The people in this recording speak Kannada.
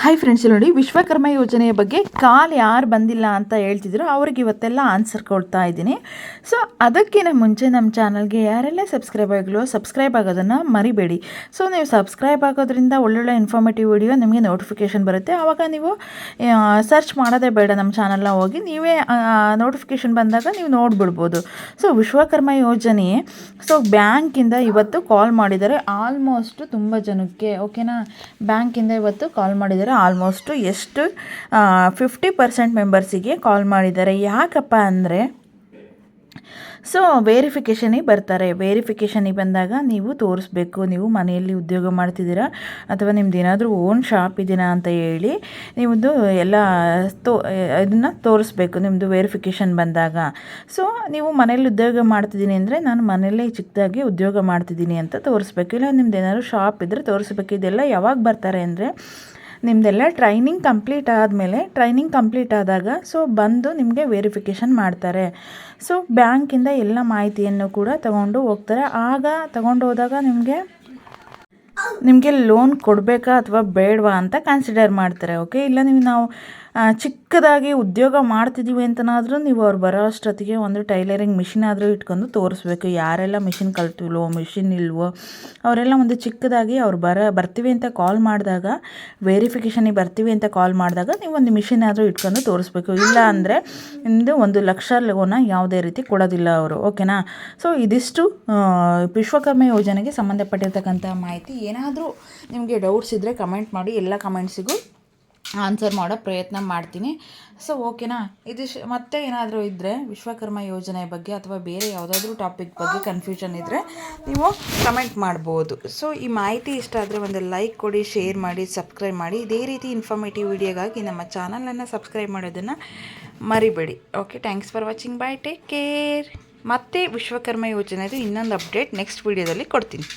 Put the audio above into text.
ಹಾಯ್ ಫ್ರೆಂಡ್ಸ್ ನೋಡಿ, ವಿಶ್ವಕರ್ಮ ಯೋಜನೆಯ ಬಗ್ಗೆ ಕಾಲ್ ಯಾರು ಬಂದಿಲ್ಲ ಅಂತ ಹೇಳ್ತಿದ್ರು, ಅವ್ರಿಗೆ ಇವತ್ತೆಲ್ಲ ಆನ್ಸರ್ ಕೊಡ್ತಾ ಇದ್ದೀನಿ. ಸೊ ಅದಕ್ಕಿಂತ ಮುಂಚೆ ನಮ್ಮ ಚಾನಲ್ಗೆ ಯಾರೆಲ್ಲ ಸಬ್ಸ್ಕ್ರೈಬ್ ಆಗಲು ಸಬ್ಸ್ಕ್ರೈಬ್ ಆಗೋದನ್ನು ಮರಿಬೇಡಿ. ಸೊ ನೀವು ಸಬ್ಸ್ಕ್ರೈಬ್ ಆಗೋದ್ರಿಂದ ಒಳ್ಳೊಳ್ಳೆ ಇನ್ಫಾರ್ಮೇಟಿವ್ ವಿಡಿಯೋ ನಿಮಗೆ ನೋಟಿಫಿಕೇಷನ್ ಬರುತ್ತೆ. ಆವಾಗ ನೀವು ಸರ್ಚ್ ಮಾಡೋದೇ ಬೇಡ ನಮ್ಮ ಚಾನಲ್ನ ಹೋಗಿ, ನೀವೇ ನೋಟಿಫಿಕೇಷನ್ ಬಂದಾಗ ನೀವು ನೋಡಿಬಿಡ್ಬೋದು. ಸೊ ವಿಶ್ವಕರ್ಮ ಯೋಜನೆ ಸೊ ಬ್ಯಾಂಕಿಂದ ಇವತ್ತು ಕಾಲ್ ಮಾಡಿದರೆ ಆಲ್ಮೋಸ್ಟ್ ತುಂಬ ಜನಕ್ಕೆ ಓಕೆನಾ ಬ್ಯಾಂಕಿಂದ ಇವತ್ತು ಕಾಲ್ ಮಾಡಿದ್ದಾರೆ. ಆಲ್ಮೋಸ್ಟು ಎಷ್ಟು ಫಿಫ್ಟಿ ಪರ್ಸೆಂಟ್ ಮೆಂಬರ್ಸಿಗೆ ಕಾಲ್ ಮಾಡಿದ್ದಾರೆ. ಯಾಕಪ್ಪ ಅಂದರೆ ಸೊ ವೇರಿಫಿಕೇಷನಿಗೆ ಬರ್ತಾರೆ. ವೇರಿಫಿಕೇಷನಿಗೆ ಬಂದಾಗ ನೀವು ತೋರಿಸ್ಬೇಕು. ನೀವು ಮನೆಯಲ್ಲಿ ಉದ್ಯೋಗ ಮಾಡ್ತಿದ್ದೀರಾ? ಅಥವಾ ನಿಮ್ದು ಏನಾದರೂ ಓನ್ ಶಾಪ್ ಇದ್ದೀರಾ ಅಂತ ಹೇಳಿ ನಿಮ್ಮದು ಎಲ್ಲ ತೋ, ಇದನ್ನು ತೋರಿಸ್ಬೇಕು. ನಿಮ್ಮದು ವೇರಿಫಿಕೇಷನ್ ಬಂದಾಗ. ಸೊ ನೀವು ಮನೇಲಿ ಉದ್ಯೋಗ ಮಾಡ್ತಿದ್ದೀನಿ ಅಂದರೆ ನಾನು ಮನೆಯಲ್ಲೇ ಚಿಕ್ಕದಾಗಿ ಉದ್ಯೋಗ ಮಾಡ್ತಿದ್ದೀನಿ ಅಂತ ತೋರಿಸ್ಬೇಕು. ಇಲ್ಲ, ನಿಮ್ದು ಏನಾದರೂ ಶಾಪ್ ಇದ್ದರೆ ತೋರಿಸ್ಬೇಕು. ಇದೆಲ್ಲ ಯಾವಾಗ ಬರ್ತಾರೆ ಅಂದರೆ ನಿಮ್ಮದೆಲ್ಲ ಟ್ರೈನಿಂಗ್ ಕಂಪ್ಲೀಟ್ ಆದಮೇಲೆ ಟ್ರೈನಿಂಗ್ ಕಂಪ್ಲೀಟ್ ಆದಾಗ ಸೊ ಬಂದು ನಿಮಗೆ ವೆರಿಫಿಕೇಷನ್ ಮಾಡ್ತಾರೆ. ಸೊ ಬ್ಯಾಂಕಿಂದ ಎಲ್ಲ ಮಾಹಿತಿಯನ್ನು ಕೂಡ ತಗೊಂಡು ಹೋಗ್ತಾರೆ. ಆಗ ತಗೊಂಡು ಹೋದಾಗ ನಿಮಗೆ ನಿಮಗೆ ಲೋನ್ ಕೊಡಬೇಕಾ ಅಥವಾ ಬೇಡವಾ ಅಂತ ಕನ್ಸಿಡರ್ ಮಾಡ್ತಾರೆ ಓಕೆ ಇಲ್ಲ ನೀವು ನಾವು ಚಿಕ್ಕದಾಗಿ ಉದ್ಯೋಗ ಮಾಡ್ತಿದ್ದೀವಿ ಅಂತನಾದರೂ ನೀವು ಅವ್ರು ಬರೋ ಅಷ್ಟೊತ್ತಿಗೆ ಒಂದು ಟೈಲರಿಂಗ್ ಮಿಷಿನ್ ಆದರೂ ಇಟ್ಕೊಂಡು ತೋರಿಸ್ಬೇಕು. ಯಾರೆಲ್ಲ ಮಿಷಿನ್ ಕಲ್ತಿಲ್ವೋ ಮಿಷಿನ್ ಇಲ್ವೋ, ಅವರೆಲ್ಲ ಒಂದು ಚಿಕ್ಕದಾಗಿ ಅವ್ರು ಬರ, ಬರ್ತೀವಿ ಅಂತ ಕಾಲ್ ಮಾಡಿದಾಗ, ವೆರಿಫಿಕೇಷನಿಗೆ ಬರ್ತೀವಿ ಅಂತ ಕಾಲ್ ಮಾಡಿದಾಗ ನೀವು ಒಂದು ಮಿಷಿನ್ ಆದರೂ ಇಟ್ಕೊಂಡು ತೋರಿಸ್ಬೇಕು. ಇಲ್ಲ ಅಂದರೆ ನಿಮ್ಮದು ಒಂದು ಲಕ್ಷ ಲೋನ ಯಾವುದೇ ರೀತಿ ಕೊಡೋದಿಲ್ಲ ಅವರು. ಓಕೆನಾ? ಸೊ, ಇದಿಷ್ಟು ವಿಶ್ವಕರ್ಮ ಯೋಜನೆಗೆ ಸಂಬಂಧಪಟ್ಟಿರ್ತಕ್ಕಂಥ ಮಾಹಿತಿ. ಏನಾದರೂ ನಿಮಗೆ ಡೌಟ್ಸ್ ಇದ್ದರೆ ಕಮೆಂಟ್ ಮಾಡಿ. ಎಲ್ಲ ಕಮೆಂಟ್ಸಿಗೂ ಆನ್ಸರ್ ಮಾಡೋ ಪ್ರಯತ್ನ ಮಾಡ್ತೀನಿ. ಸೊ ಓಕೆನಾ ಇದಿಷ್ಟು ಮತ್ತೆ ಏನಾದರೂ ಇದ್ದರೆ ವಿಶ್ವಕರ್ಮ ಯೋಜನೆ ಬಗ್ಗೆ ಅಥವಾ ಬೇರೆ ಯಾವುದಾದ್ರೂ ಟಾಪಿಕ್ ಬಗ್ಗೆ ಕನ್ಫ್ಯೂಷನ್ ಇದ್ದರೆ ನೀವು ಕಮೆಂಟ್ ಮಾಡ್ಬೋದು. ಸೊ ಈ ಮಾಹಿತಿ ಇಷ್ಟ ಆದರೆ ಒಂದು ಲೈಕ್ ಕೊಡಿ ಶೇರ್ ಮಾಡಿ ಸಬ್ಸ್ಕ್ರೈಬ್ ಮಾಡಿ. ಇದೇ ರೀತಿ ಇನ್ಫಾರ್ಮೇಟಿವ್ ವಿಡಿಯೋಗಾಗಿ ನಮ್ಮ ಚಾನಲನ್ನು ಸಬ್ಸ್ಕ್ರೈಬ್ ಮಾಡೋದನ್ನು ಮರಿಬೇಡಿ. Okay thanks for watching bye take care ಮತ್ತೆ ವಿಶ್ವಕರ್ಮ ಯೋಜನೆದು ಇನ್ನೊಂದು ಅಪ್ಡೇಟ್ ನೆಕ್ಸ್ಟ್ ವೀಡಿಯೋದಲ್ಲಿ ಕೊಡ್ತೀನಿ.